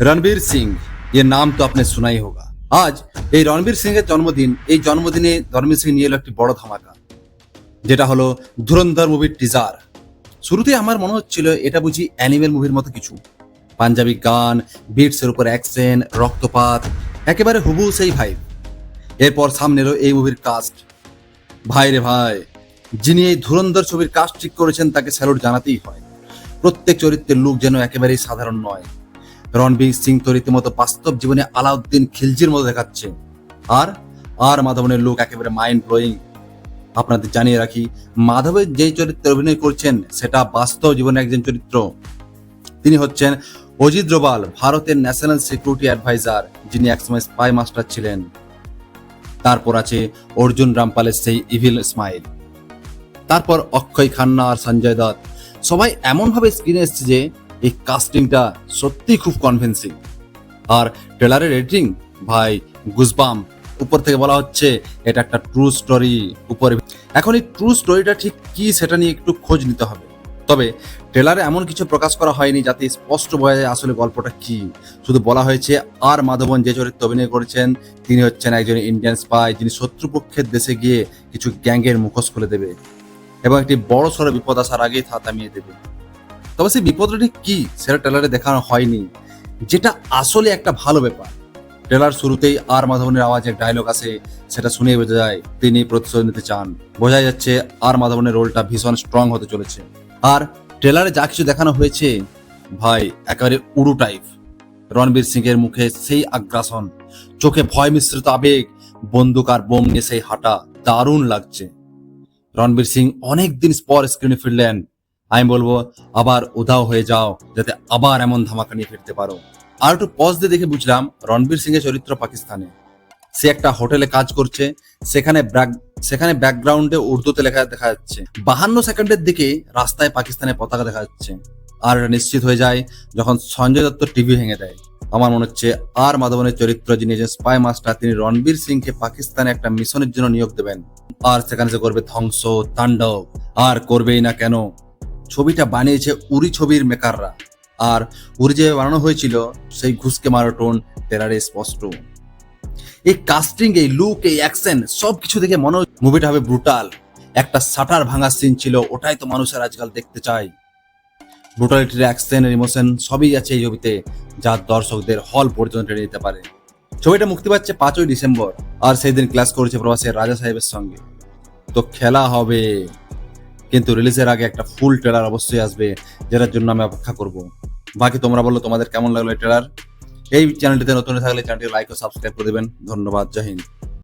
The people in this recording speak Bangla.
रणबीर सिंह ये नाम तो आपने सुना ही होगा আজ এই রণবীর সিং এর জন্মদিন এই জন্মদিনে রণবীর সিং নিয়ে এলো একটি বড় ধামাকা যেটা হলো ধুরন্ধর মুভির টিজার শুরুতে আমার মনে হচ্ছিল এটা বুঝি অ্যানিমেল মুভির মতো কিছু পাঞ্জাবি গান বিটসের উপর অ্যাকশন রক্তপাত একেবারে হুবু সেই ভাই এরপর সামনে এলো এই মুভির কাস্ট ভাই রে ভাই যিনি এই ধুরন্ধর ছবির কাস্ট ঠিক করেছেন তাকে স্যালুট জানাতেই হয় প্রত্যেক চরিত্রের লুক যেন একেবারেই সাধারণ নয় রণবীর সিং তো রীতিমতো বাস্তব জীবনে আলাউদ্দিন খিলজির মতো দেখাচ্ছে। আর আর মাধবনের লুক একেবারে মাইন্ড ব্লোয়িং আপনাদের জানিয়ে রাখি মাধবের যে চরিত্রে অভিনয় করছেন, সেটা বাস্তব জীবনের একজন চরিত্র। তিনি হচ্ছেন অজিত ডোভাল, ভারতের ন্যাশনাল সিকিউরিটি অ্যাডভাইজার যিনি একসময় স্পাই মাস্টার ছিলেন। তারপর আছে অর্জুন রামপালের সেই ইভিল স্মাইল তারপর অক্ষয় খান্না আর সঞ্জয় দত্ত। সবাই এমনভাবে স্ক্রিনে এসছে যে এই কাস্টিংটা সত্যি খুব কনভিন্সিং আর ট্রেলারের এডিটিং ভাই গুজবাম উপর থেকে বলা হচ্ছে, এটা একটা ট্রু স্টোরি উপরে। এখন এই ট্রু স্টোরিটা ঠিক কি সেটা নিয়ে একটু খোঁজ নিতে হবে। তবে ট্রেলারে এমন কিছু প্রকাশ করা হয়নি যাতে স্পষ্ট বোঝা যায় আসলে গল্পটা কি। শুধু বলা হয়েছে, আর মাধবন যে চরিত্রে অভিনয় করেছেন, তিনি হচ্ছেন একজন ইন্ডিয়ান স্পাই যিনি শত্রুপক্ষের দেশে গিয়ে কিছু গ্যাংয়ের মুখোশ খুলে দেবে। এবং একটি বড় সড়ো বিপদ আসার আগেই তা থামিয়ে দেবে। তবে সেই বিপদটা ঠিক কি সেটা ট্রেলারে দেখানো হয়নি। যেটা আসলে একটা ভালো ব্যাপার। ট্রেলার শুরুতেই আর মাধবনের আওয়াজে ডায়লগ আসে, সেটা শুনেই বোঝা যায় তিনি প্রতিশোধ নিতে চান। বোঝা যাচ্ছে আর মাধবনের রোলটা ভীষণ স্ট্রং হতে চলেছে। আর ট্রেলারে যা কিছু দেখানো হয়েছে, ভাই, একেবারে উড়ু টাইপ রণবীর সিং এর মুখে সেই আগ্রাসন, চোখে ভয় মিশ্রিত আবেগ, বন্দুক আর বোম নিয়ে সেই হাঁটা দারুণ লাগছে। রণবীর সিং অনেক দিন পর স্ক্রিনে ফিরলেন আমি বলব, আবার উধাও হয়ে যাও, যাতে আবার এমন ধামাকা নিয়ে ফিরতে পারো। আর একটু পজ দিয়ে দেখে বুঝলাম, রণবীর সিং এর চরিত্র পাকিস্তানে। সে একটা হোটেলে কাজ করছে, সেখানে সেখানে ব্যাকগ্রাউন্ডে উর্দুতে লেখা দেখা যাচ্ছে। বাহান্ন সেকেন্ডের দিকে রাস্তায় পাকিস্তানের পতাকা দেখা যাচ্ছে। আর নিশ্চিত হয়ে যায় যখন সঞ্জয় দত্ত টিভি ভেঙে দেয়। আমার মনে হচ্ছে আর মাধবনের চরিত্র যিনি যে স্পাই মাস্টার তিনি রণবীর সিংকে পাকিস্তানে একটা মিশনের জন্য নিয়োগ দেবেন। আর সেখানে সে করবে ধ্বংস, তাণ্ডব। আর করবেই না কেন? ছবিটা বানিয়েছে উরি ছবির মেকাররা। আর উরি যে বানানো হয়েছিল, সেই ঘুষকে মারাটোন টেরারে স্পষ্ট। এই কাস্টিং এই লুক এই অ্যাকশন সবকিছু দেখে মনে হয় মুভিটা হবে ব্রুটাল একটা শাটার ভাঙা সিন ছিল, ওটাই তো মানুষের আজকাল দেখতে চায়। ব্রুটালিটির অ্যাকশন ইমোশন সবই আছে এই ছবিতে, যা দর্শকদের হল পর্যন্ত টেনে দিতে পারে। ছবিটা মুক্তি পাচ্ছে পাঁচই ডিসেম্বর, আর সেই দিন ক্লাস করেছে প্রবাসের রাজা সাহেবের সঙ্গে। তো খেলা হবে। কিন্তু রিলিজের আগে একটা ফুল ট্রেলার অবশ্যই আসবে, যেটার জন্য আমি অপেক্ষা করব। বাকি তোমরা বলো তোমাদের কেমন লাগল এই ট্রেলার এই চ্যানেলটিতে নতুন থাকলে চ্যানেলটি লাইক ও সাবস্ক্রাইব করে দেবেন। ধন্যবাদ, জয় হিন্দ।